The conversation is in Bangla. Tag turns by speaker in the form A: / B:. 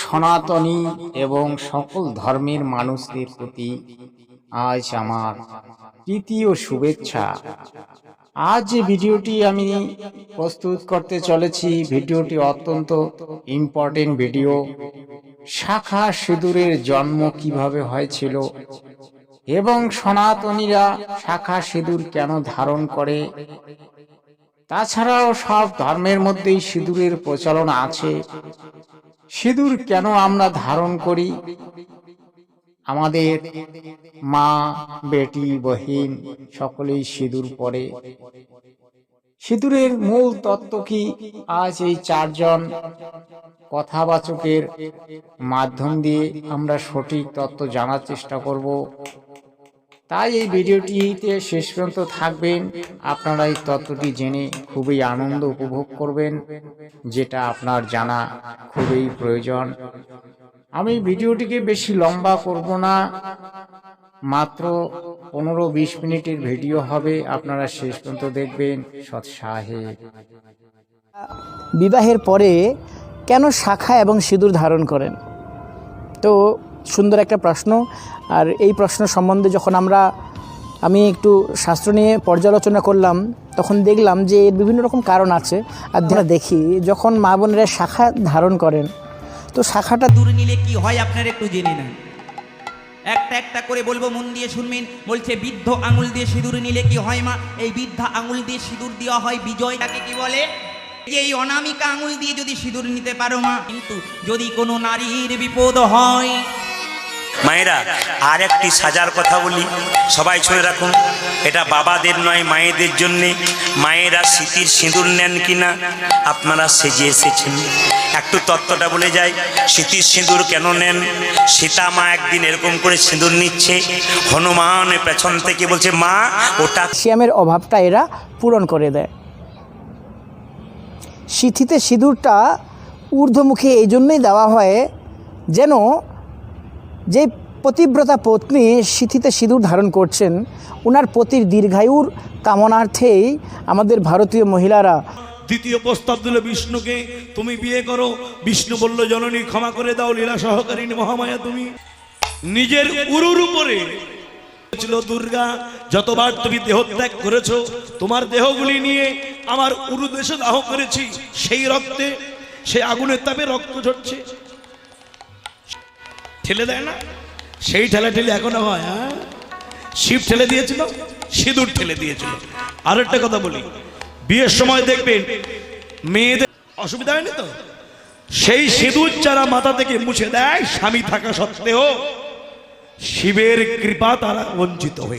A: সনাতনী এবং সকল ধর্মের মানুষদের প্রতি আজ আমার তৃতীয় শুভেচ্ছা। আজ যে ভিডিওটি আমি প্রস্তুত করতে চলেছি, ভিডিওটি অত্যন্ত ইম্পর্টেন্ট ভিডিও শাখা সিঁদুরের জন্ম কীভাবে হয়েছিল এবং সনাতনীরা শাখা সিঁদুর কেন ধারণ করে? তাছাড়াও সব ধর্মের মধ্যেই সিঁদুরের প্রচলন আছে। সিঁদুর কেন আমরা ধারণ করি? আমাদের মা, বেটি, বহিন সকলেই সিঁদুর পরে। সিঁদুরের মূল তত্ত্ব কি? আজ এই চারজন কথাবাচকের মাধ্যম দিয়ে আমরা সঠিক তত্ত্ব জানার চেষ্টা করব। তাই এই ভিডিওটিতে শেষ পর্যন্ত থাকবেন। আপনারা এই তত্ত্বটি জেনে খুবই আনন্দ উপভোগ করবেন, যেটা আপনার জানা খুবই প্রয়োজন। আমি ভিডিওটিকে বেশি লম্বা করব না, মাত্র পনেরো বিশ মিনিটের ভিডিও হবে, আপনারা শেষ পর্যন্ত দেখবেন। সৎসাহে
B: বিবাহের পরে কেন শাখা এবং সিঁদুর ধারণ করেন? তো সুন্দর একটা প্রশ্ন। আর এই প্রশ্ন সম্বন্ধে যখন আমরা, আমি একটু শাস্ত্র নিয়ে পর্যালোচনা করলাম, তখন দেখলাম যে এর বিভিন্ন রকম কারণ আছে। আর আমরা দেখি, যখন মা বোনেরা শাখা ধারণ করেন, তো শাখাটা
C: দূরে নিলে কি হয় আপনারা একটু জেনে নেন। একটা একটা করে বলব, মন দিয়ে শুনবেন, বলছে বৃদ্ধ আঙুল দিয়ে সিঁদুর নিলে কি হয় মা? এই বৃদ্ধা আঙুল দিয়ে সিঁদুর দেওয়া হয় বিজয় তাকে কি বলে? এই অনামিকা আঙুল দিয়ে যদি সিঁদুর নিতে পারো মা, কিন্তু যদি কোনো নারীর বিপদ হয়
D: মায়েরা আর একটি সাজার কথা বলি। সবাই শুনে রাখুন, এটা বাবাদের নয়, মায়েদের জন্যে। মায়েরা স্মৃতির সিঁদুর নেন কিনা, আপনারা সেজে এসেছেন। একটু তত্ত্বটা বলে যায় স্মৃতির সিঁদুর কেন নেন? সীতা মা একদিন এরকম করে সিঁদুর নিচ্ছে, হনুমান পেছন থেকে বলছে, মা, ওটা
B: ক্যালসিয়ামের অভাবটা এরা পূরণ করে দেয়। সিথিতে সিঁদুরটা ঊর্ধ্বমুখী এই জন্যই দেওয়া হয় যেন যে পতিব্রতা পত্নী সিথিতে সিঁদুর ধারণ করছেন ওনার পতির দীর্ঘায়ুর কামনার্থেই আমাদের ভারতীয় মহিলারা
E: দ্বিতীয় প্রস্তাব দিল বিষ্ণুকে, তুমি বিয়ে করো। বিষ্ণু বলল, জননী, ক্ষমা করে দাও, লীলা সহকারী মহামায়া তুমি। নিজের উরুর উপরে ছিল দুর্গা, যতবার তুমি দেহত্যাগ করেছ, তোমার দেহগুলি নিয়ে আমার উরু দেশে দাহ করেছি। সেই রক্তে, সেই আগুনের তাপে রক্ত ঝরছে। ঠেলে দেয় না? সেই ঠেলা ঠেলে এখনও হয় হ্যাঁ? শিব ঠেলে দিয়েছিল, সিঁদুর ঠেলে দিয়েছিল। আর একটা কথা বলি, বিয়ের সময় দেখবেন মেয়েদের অসুবিধা হয়নি তো? সেই সিঁদুর যারা মাথা থেকে মুছে দেয়, স্বামী থাকা সত্ত্বেও শিবের কৃপা তারা বঞ্চিত হয়ে